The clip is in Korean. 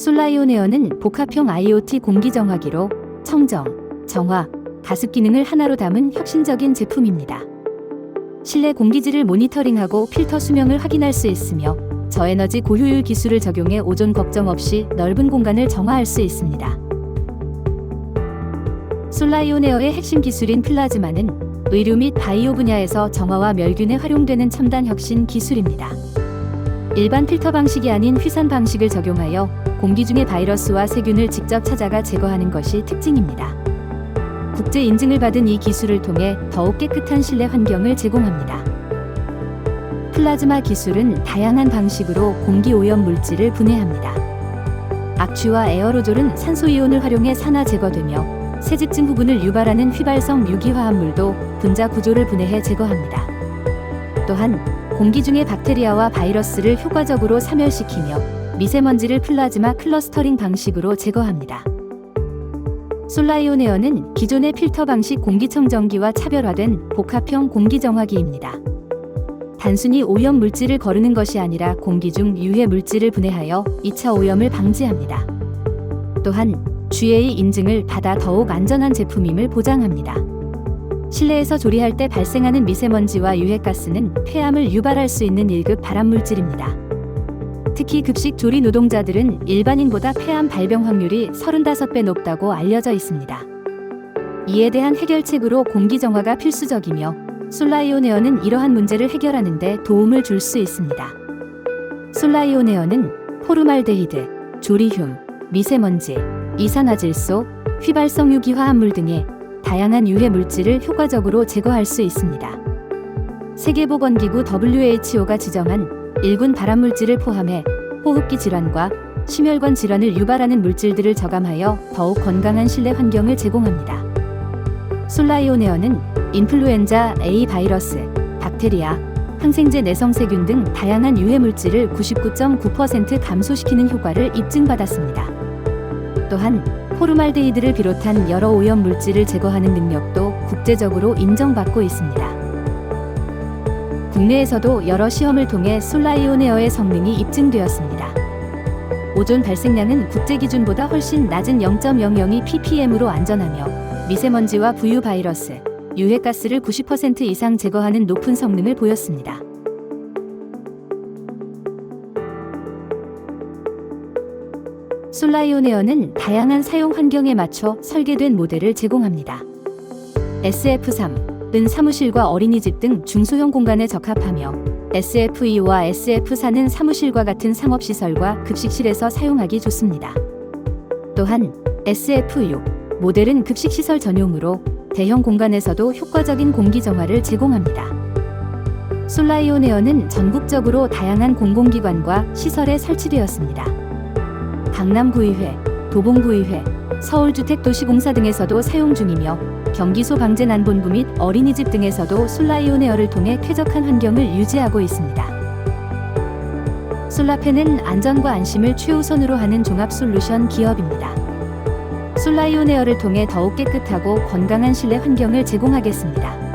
솔라이온에어는 복합형 IoT 공기 정화기로 청정, 정화, 가습 기능을 하나로 담은 혁신적인 제품입니다. 실내 공기질을 모니터링하고 필터 수명을 확인할 수 있으며 저에너지 고효율 기술을 적용해 오존 걱정 없이 넓은 공간을 정화할 수 있습니다. 솔라이온에어의 핵심 기술인 플라즈마는 의료 및 바이오 분야에서 정화와 멸균에 활용되는 첨단 혁신 기술입니다. 일반 필터 방식이 아닌 휘산 방식을 적용하여 공기 중의 바이러스와 세균을 직접 찾아가 제거하는 것이 특징입니다. 국제 인증을 받은 이 기술을 통해 더욱 깨끗한 실내 환경을 제공합니다. 플라즈마 기술은 다양한 방식으로 공기 오염 물질을 분해합니다. 악취와 에어로졸은 산소 이온을 활용해 산화 제거되며 세집증 부분을 유발하는 휘발성 유기화합물도 분자 구조를 분해해 제거합니다. 또한 공기 중의 박테리아와 바이러스를 효과적으로 사멸시키며 미세먼지를 플라즈마 클러스터링 방식으로 제거합니다. 솔라이온에어는 기존의 필터 방식 공기청정기와 차별화된 복합형 공기정화기입니다. 단순히 오염 물질을 거르는 것이 아니라 공기 중 유해 물질을 분해하여 2차 오염을 방지합니다. 또한 GA 인증을 받아 더욱 안전한 제품임을 보장합니다. 실내에서 조리할 때 발생하는 미세먼지와 유해가스는 폐암을 유발할 수 있는 1급 발암물질입니다. 특히 급식 조리 노동자들은 일반인보다 폐암 발병 확률이 35배 높다고 알려져 있습니다. 이에 대한 해결책으로 공기 정화가 필수적이며 솔라이온에어는 이러한 문제를 해결하는 데 도움을 줄 수 있습니다. 솔라이온에어는 포르말데히드, 조리흉, 미세먼지, 이산화질소, 휘발성 유기화합물 등의 다양한 유해 물질을 효과적으로 제거할 수 있습니다. 세계보건기구 WHO가 지정한 일군 발암물질을 포함해 호흡기 질환과 심혈관 질환을 유발하는 물질들을 저감하여 더욱 건강한 실내 환경을 제공합니다. 솔라이온에어는 인플루엔자 A 바이러스, 박테리아, 항생제 내성세균 등 다양한 유해 물질을 99.9% 감소시키는 효과를 입증받았습니다. 또한 포르말데히드를 비롯한 여러 오염 물질을 제거하는 능력도 국제적으로 인정받고 있습니다. 국내에서도 여러 시험을 통해 솔라이온에어의 성능이 입증되었습니다. 오존 발생량은 국제 기준보다 훨씬 낮은 0.002 ppm으로 안전하며 미세먼지와 부유 바이러스, 유해가스를 90% 이상 제거하는 높은 성능을 보였습니다. 솔라이온에어는 다양한 사용 환경에 맞춰 설계된 모델을 제공합니다. SF3은 사무실과 어린이집 등 중소형 공간에 적합하며 SF2와 SF4는 사무실과 같은 상업시설과 급식실에서 사용하기 좋습니다. 또한 SF6 모델은 급식시설 전용으로 대형 공간에서도 효과적인 공기 정화를 제공합니다. 솔라이온에어는 전국적으로 다양한 공공기관과 시설에 설치되었습니다. 강남구의회, 도봉구의회, 서울주택도시공사 등에서도 사용 중이며 경기소방재난본부 및 어린이집 등에서도 솔라이온에어를 통해 쾌적한 환경을 유지하고 있습니다. 솔라펜은 안전과 안심을 최우선으로 하는 종합 솔루션 기업입니다. 솔라이온에어를 통해 더욱 깨끗하고 건강한 실내 환경을 제공하겠습니다.